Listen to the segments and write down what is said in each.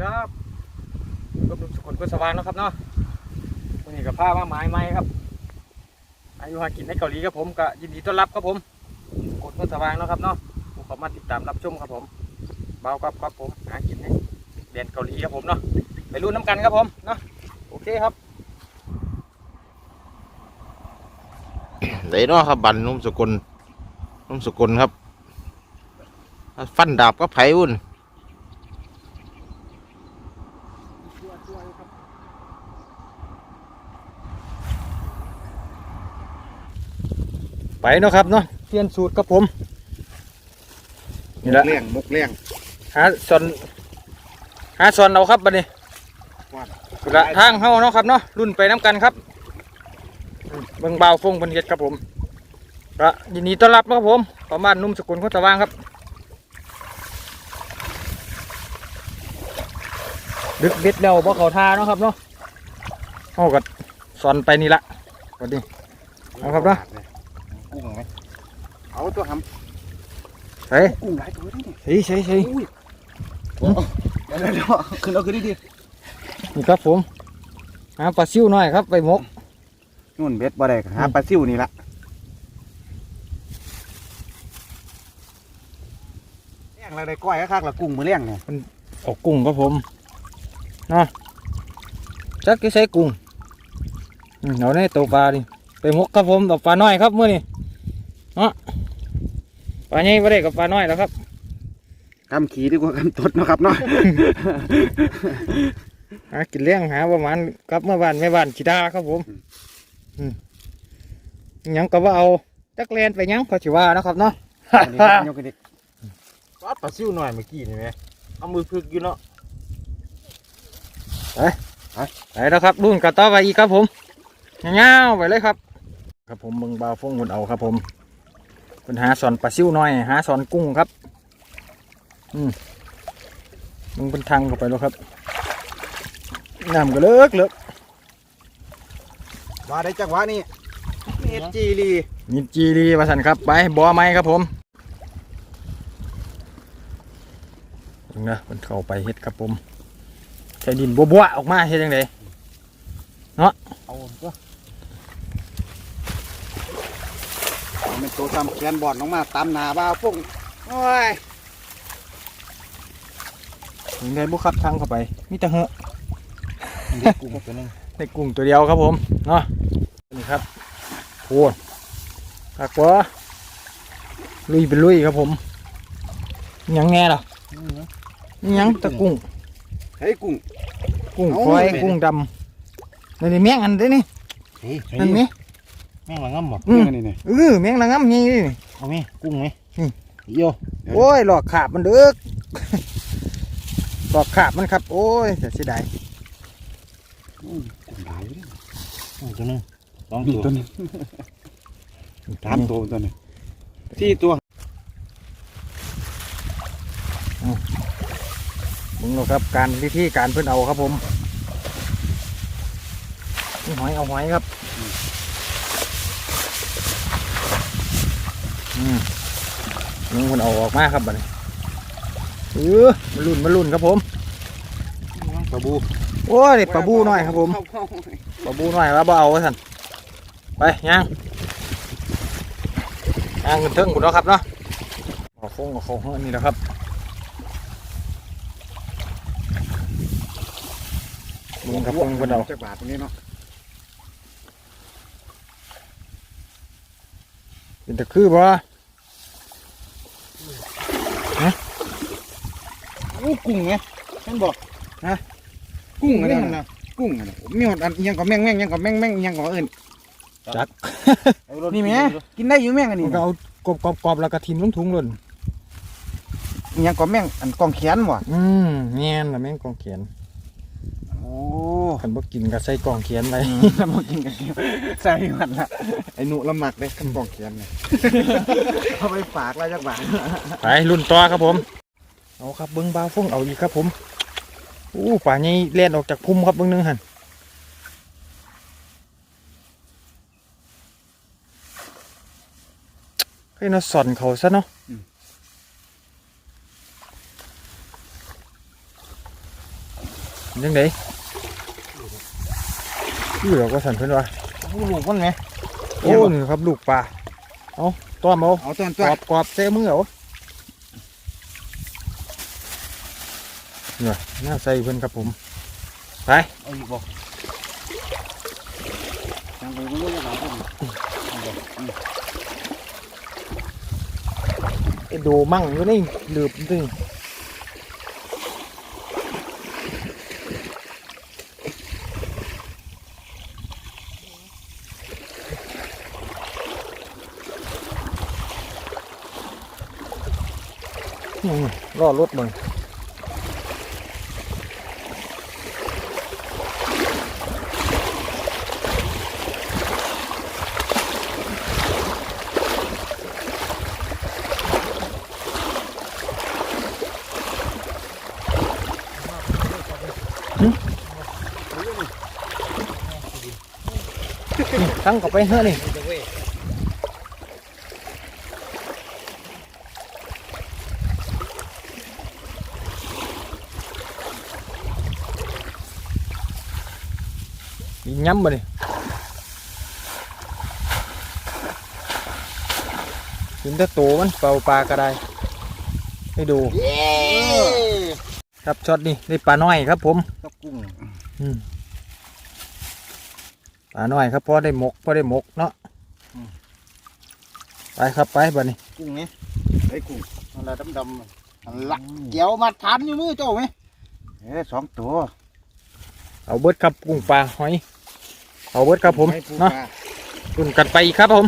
ครับก็ลุงสุขนก็สว่างนะครับเนาะวันนี้กับผ้ามาไม้ไม้ครับ อายุหากินในเกาหลีครับผมก็ยินดีต้อนรับครับผมกดก็สว่างนะครับเนาะผมขอมาติดตามรับชมครับผม เบาครับครับผมหากินในแดนเกาหลีครับผมเนาะไปรุ่นน้ำกันครับผมเนาะโอเคครับเลยเนาะครับบันนุ่มสกุลนุ่มสกุลครับ ฟันดาบก็ไผ่วุ่น ไปเนาะครับเนาะเปลี่ยนสูตรครับผมนี่แหละเลี้ยงมุกเลี้ยงหาส่วนหาส่วนเอาครับบัดนี้ว่าสุดละทางเฮาเนาะครับเนาะรุ่นไปน้ำกันครับอืมเบิ่งบ่าวฟงเพิ่นเฮ็ดครับผมก็ยินดีต้อนรับครับผมประมาณนุ่มสกุลคนตะวางครับ ดึกเบ็ดแล้วบ่เขาทาเนาะครับเนาะเฮาก็สอนไปนี่ละบัดนี้ เอาครับเนาะ กุ้งไหมเอาตัวหเฮ้ยำกุ้งหลายตัวนี่เฮ้ยใช่ใช่อุ้ยเดี๋ยวเดี๋ยวเดี๋ยวขึ้นเอาขึ้นดิดินี่ครับผมหาปลาซิวหน่อยครับไปหมก นู่นเบ็ดบ่ได้ก็หาปลาซิวนี่ละเลี้ยงอะไรได้ก้อยคักๆละกุ้งมือเลี้ยงเนี่ย ออกกุ้งครับผม เนาะจักกี่ใช้กุ้งอืมเอาในตัวปลาดิไปหมกครับผมกับปลาน้อยครับมื่อนี้เนาะปลาใหญ่ไม่ได้กับปลาน้อยแล้วครับกำขี่ดีกว่ากำตดเนาะครับเนาะ หากินเลี้ยงหาประมาณกับเมื่อบ้านแม่บ้านชิดาครับผมอืมหยังก็ว่าเอาจักแลนไปหยังก็ชิว่านะครับเนาะ อันนี้ครับยกขึ้นดิวัดปลาซิวหน่อยเมื่อกี้นี่ไหมเอามือพึกอยู่เนาะ ไปแล้วครับรุ่นกระต่อไปอีกครับผมเงาวๆไปเลยครับ ครับผมเบิ่งบาวฟงคนเอาครับผมเป็นหาสอนปลาซิวน้อยหาสอนกุ้งครับ อืมมึงเป็นทางเข้าไปแล้วครับน้ำก็เลิกเลิกว่าได้จังหวะนี้เฮ็ดจีรีมีจีรีมาสันครับไปบ่อไม้ครับผมเบิ่งนะมันเข้าไปเฮ็ดครับผม ใช้ดินบัวๆออกมาเฮ็ดยังไงเอาตัวเอาเป็นตัวซ้ำแขนบอดลงมาตามหนาบ้าฟุ้งโอ้ยยังไงบุครับทางเข้าไปมีแต่เหอะนี่กุ้งตัวนึงในกุ้งตัวเดียวครับผมเนาะนี่ครับโอ้ผักวะลุยเป็นลุยครับผมอิหยังแง่ล่ะอิหยังตะกุ้ง เฮ้ยกุ้ง กุ้งเอาฝอยไป กุ้งดำนี่นี่แมงอันเด้นี่เฮ้ยนั่นนี่แม่งหลังง่ำบ่อืมนี่นี่เออแมงละงับนี่นี่ เอาไหมกุ้งไหมอืมโยโอ้ยหลอกขาบมันเด้อหลอกขาบมันครับ โอ้ยแต่เสียดายกุ้งหลายอยู่ดิกุ้งตัวหนึงสองนี่ตัตัววนี้สามตัวตัวนี้สี่ตัว มึงเนาะครับการวิธีการเพิ่นเอาครับผมนี่หอยเอาหอยครับอืมมึงเพิ่นเอาออกมาครับบัดนี้เออมาลุ่นมาลุ่นครับผมปลาบูโอ้ยได้ปลาบูหน่อยครับผมเข้าเข้าปลาบูหน่อยว่าบ่เอาไว้สั่นไปย่างย่างขึ้นเทิงคุณเนาะครับเนาะเอาโค้งเอาโค้งอันนี้แหละครับ มึงครับมึงเพิ่นเอาจักบาทตรงนี้เนาะเป็นตะคือบ่อู้กุ้งไงฉันบอกนะกุ้งอะไรนะกุ้งอะไรมีหอดอันอิหยังกับแมงแมงอิหยังกับแมงแมงอิหยังกับเอิญจักนี่แม่กินได้อยู่แมงอันมันี้นก็เอากรอบกรอบกรอบแล้วก็ทิมลงถุงหล่นอิหยังกับแมงอันกองเขียนว่ะอืมแม่นละแม่งกองเขียน โอ้คันบ่กินก็ใส่กองเขียนไว้แล้วมากินกันใส่มันละไอ้หนูละหมักเลยคำกองเขียนเนี่ยเอาไปฝากแล้วจักบาทไปรุ่นต่อครับผม เอาครับเบิ้งบาวฟงเอาอีกครับผมอู้ป่านี้เล่นออกจากพุ่มครับเบิ้งหนึงหันให้ยเนาะสอนเขาซะเนาะยังไง อยู่หรอกว่าสันเพิ่นว่าผู้ลูกมันไหมโอ้นี่ครับลูกปลาเอาต้อมเอาเอาต้นกตัวรอบกรอบเซ่มือเอาเนี่ยน่าใส่เพิ่นครับผมไปเอาอีกบ่ยังไปมันรู้ยังไงเพิ่นเอาบ่อืมไอ้โดมั่งอยู่นี่หลืบตึง อืมรอรถมึงนี่ตั้งกับไปเฮ้อนี่ ย้ำมานี่กินแต่โตมันเป่าปลาก็ได้ ให้ดูเย้ครับช็อตนี่ได้ปลาน้อยครับผมกับกุ้งอืมปลาน้อยครับพอได้หมกพอได้หมกเนาะไปครับไปบัดนี้กุ้งนี่ไอ้กุ้งอะไรดำๆอันละเกี่ยวมาทานอยู่มือเจ้าไหมเอ้สองตัว เอาเบิดครับกุ้งปลาหอย เอาเบิดครับผมให้ปูเนาะปลารุ่นกันไปอีกครับผม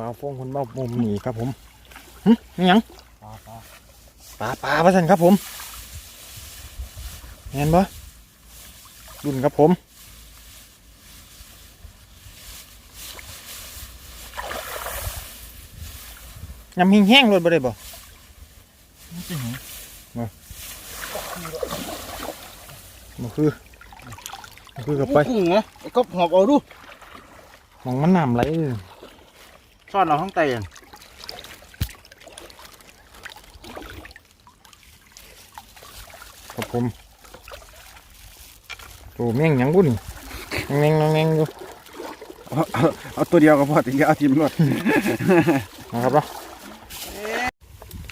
มาฟงคนเมามุมหนีครับผมหึนี่หยังปลาปลาปลาปลาพระสันครับผมเห็นปะรุ่นครับผมยำหิงแห้งรถบ่ได้บ่มาบ่คือบ่ คือกับไปกุ้งเหรอไอ้กบหอบเอาดูมองมันน้ำไหลซ่อนเอาข้างใต้อะครับผมโอ้แม่งหยังบุ่นแม่งแม่งอยู่เอาเอาเอาตัวเดียวก็พอถึงจะเอาทีมรวดนะครับเนาะ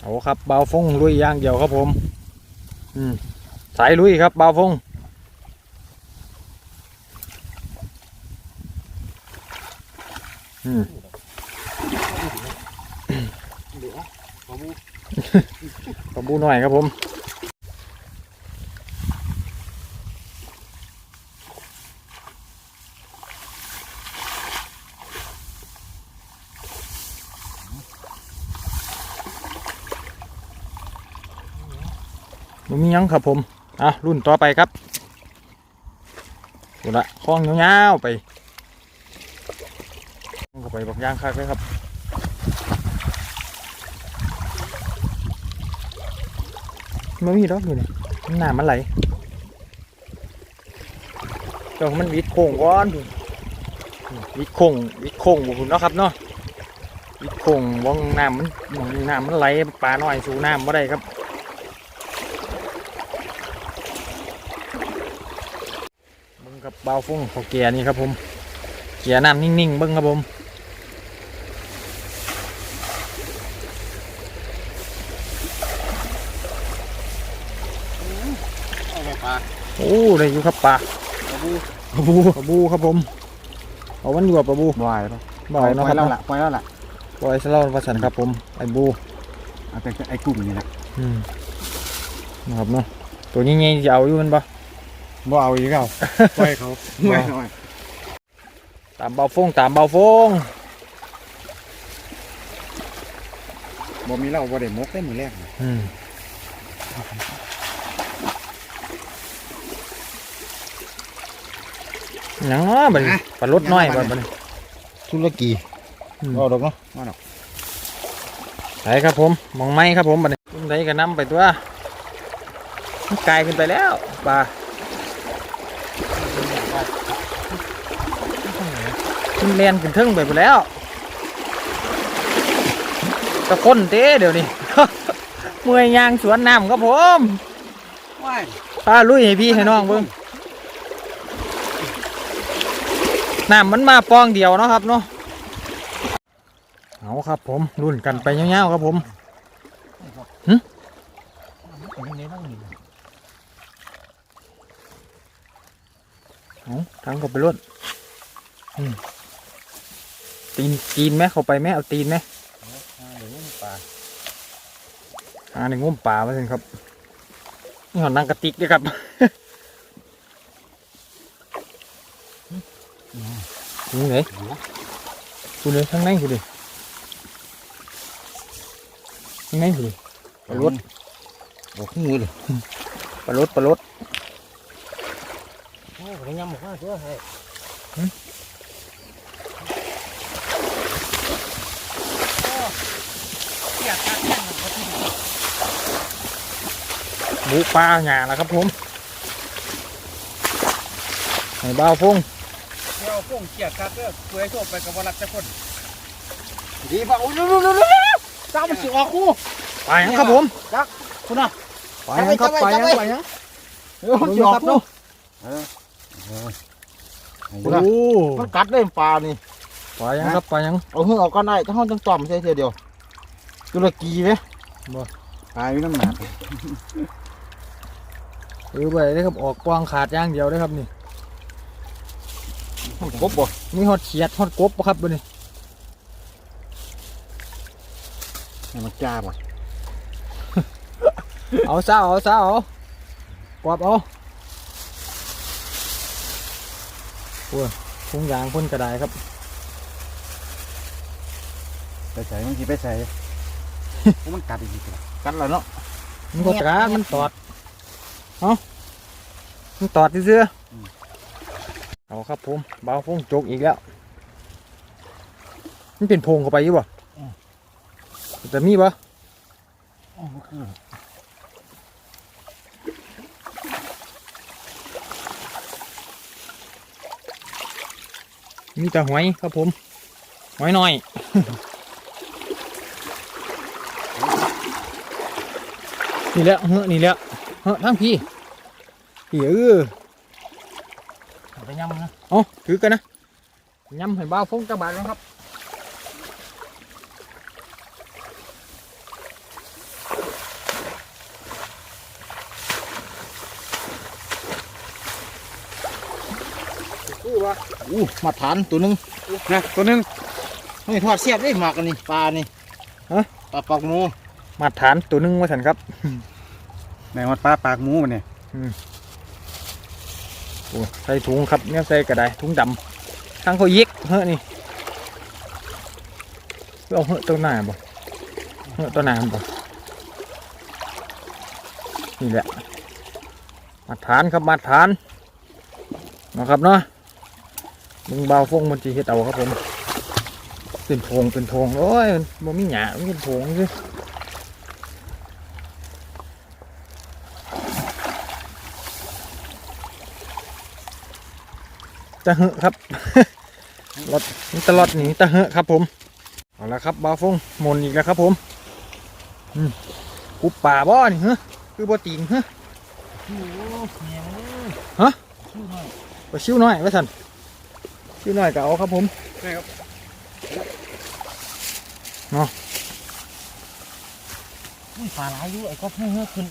เอาครับเบาฟงลุยอย่างเดียวครับผม อืมสายลุยครับเบาฟง อืมปลาบูหน่อยครับผมมันมียังครับผม อะ รุ่นต่อไปครับดูละคล้องยาวๆไป เข้าไปบอกยางคักเลยครับมันมีดอกอยู่นี่มันหนามันไหลเจ้ามันวิดโค้งก้อนวิดโค้งวิดโค้งบุคุณเนาะครับเนาะวิดโค้งว่องน้ำมันมองน้ำมันไหลปลาน้อยสูน้ำม่ได้ครับเบิ้งกับเบาฟุ้งเขาเกียร์นี่ครับผมเกียร์น้ำนิ่งๆเบิ้งครับผม เอาไปปลาโอ้ได้อยู่ครับปลาปลาบูปลาบูปลาบูครับผมเอาวันอยู่กับปลาบูบ่อยแล้วบ่อยเนาะครับแล้วเนาะล่ะปล่อยแล้วล่ะปล่อยสลอนประสันครับผมไอ้บูเอาแต่ไอ้กุ้งนี่แหละอืมนะครับเนาะตัวนี้ไงจะเอาอยู่มันปะบ่เอาอีกเอาปล่อยเขาไม่น้อยตามเบาฟงตามเบาฟงบ่มีเหล้าบ่ได้มกได้มือแรกอืม ยังเนาะบัดนี้ปลารถน้อยบัดนี้ธุรกีอืมเอาดอกเนาะมาดอกไปครับผมมองไม้ครับผมบัดนี้ตุ้มไดก็นำไปตัวมันไกลขึ้นไปแล้วปลามันเลียนขึ้นเทึ่งไปหมดแล้วตะคนเต้เดี๋ยวนี้เมื่อยยางสวนน้ำครับผมว้ายพาลุยให้พี่ให้น้องเบิ่ง น้ำมันมาปองเดียวเนาะครับเนาะเอาครับผมรุ่นกันไปยาวๆครับผมหึเอาทางเข้าไปรถอืมตีนตีนไหมเข้าไปไหมเอาตีนไหมอ่าในงุ้มป่ามาสิครับนี่หอนนางกระติกด้วยครับ นี่ไหนคุณเลยข้างในคุณดิข้างในคุณดิปลารถบอกขึ้นมือเลยปลารถปลารถโอ้ยยำหมกมากเชื่อให้หมูปลาหงาแล้วครับผมไห้บ้าวฟง เดี๋ยวพวกเกียร์ครับเด้อเพื่อให้โชคไปกับวรักจะคนดีป่ะโอ้ยเร็วเร็วเร็วเร็วจ้ามันสิออกกูไปยังครับผมคุณน่ะไปยังครับไปยังไปยังเร็วมันสิออกกูโอ้มันกัดเลยปลานี่ไปยังครับไปยังเอาเหือกออกก็ได้ถ้าห้องต้องต่อมใช่เดียวตุรกีไหมบ่ตายไม่น้ำหนักเออไปเลยครับออกปองขาดอย่างเดียวเลยครับนี่ กบบ่มีฮอดเขียดฮอดกบปะครับบ่นี่ให้มันจ้าบ่เอาซะเอาซะเอากวาบเอาโอ้ยพุงยางพ่นกระไดครับ ไปใส่มันสิไปใส่ มันกัดอีกทีกัดแล้วเนาะมันก็ตรามันตอด เอามันตอดที่เสื้ออ เอาครับผมเบาพงจกอีกแล้วมันเป็นพงเข้าไปยู่บ่จะมีบ่มีแต่หอยครับผมหอยน้อยนี่แหละเฮ้อนี่แหละเฮ้อทั้งพี่พี่เออ ไปยำนะเอาถือกันนะยำให้บ้าวฟงจังบาทนะครับอู้วะอู้มาฐานตัวหนึงนะตัวหนึงนี่ทอดเสียบได้หมากอันนี้ปลานี่ฮะปลาปากหมูมาฐานตัวหนึงมาสันครับไหนว่าปลาปากหมูมันเนี่ย โอ้ใส่ถุงครับเนี่ยใส่กระไดถุงดำทั้งเขายิกเฮ้อนี่เอาเฮ้อตัวหน้าบ่เฮ้อตัวหน้าบ่นี่แหละมาฐานครับมาฐานนะครับเนาะมึงเบาฟงมันจีเฮ็ดเอาครับผมเป็นโพงเป็นโพงโอ้ยมันมีหยามันเป็นโพงสิ ตะเหอะครับรถนี่ตลอดหนีตะเหอะครับผมเอาละครับบาวฟงหมนอีกแล้วครับผมอืมกุบป่าบ่นี่เฮ้คือบ่ติงเฮ้ไปชิวหน่อยไว้สันชิวหน่อยก็เอาครับผมปลาหลายอยู่ไอ้ก็เฮือกขึ้น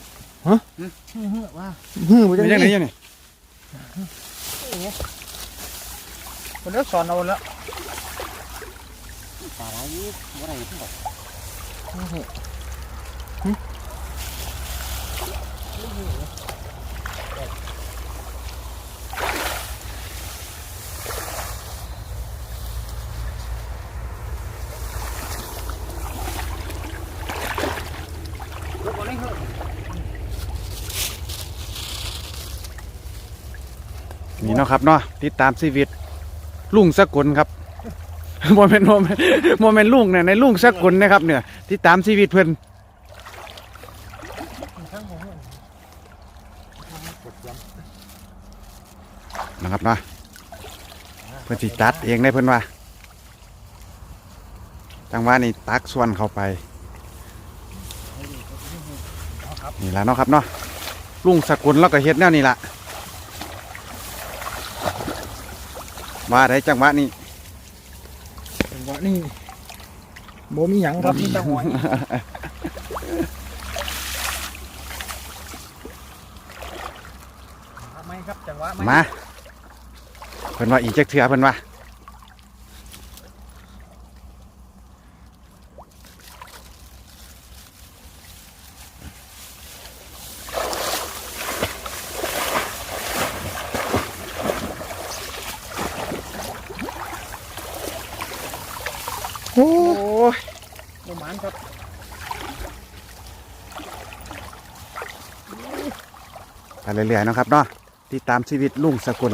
ฮะเฮือกว่าฮือไปจังยังไงนี้ยังไง คนเลิกสอนเอาแล้วปลาหลายอยู่ว่าไรที่บอกนี่เนาะครับเนาะติดตามชีวิต ลุงสกุลครับโมเมนต์โมเมนโมเมนลุงเนี่ยในลุงสกุลนะครับ เนี่ยติดตามชีวิตเพื่อนนะครับเนาะเพื่อนสิตัดเองได้เพื่อนว่าจังว่านี่ตักส่วนเข้าไปนี่แหละเนาะครับเนาะลุงสกุลแล้วก็เฮ็ดแนวนี้ละ ว่าได้จังหวะนี้จังหวะนี้บ่มีหยังครับมีแต่หอยไม่ครับจังหวะไม่มาเพิ่นว่าอีกจักเถื่อเพิ่นว่า โอ้ย ประ มานครับไปเรื่อยๆนะครับเนาะที่ตามชีวิตลุงสกุล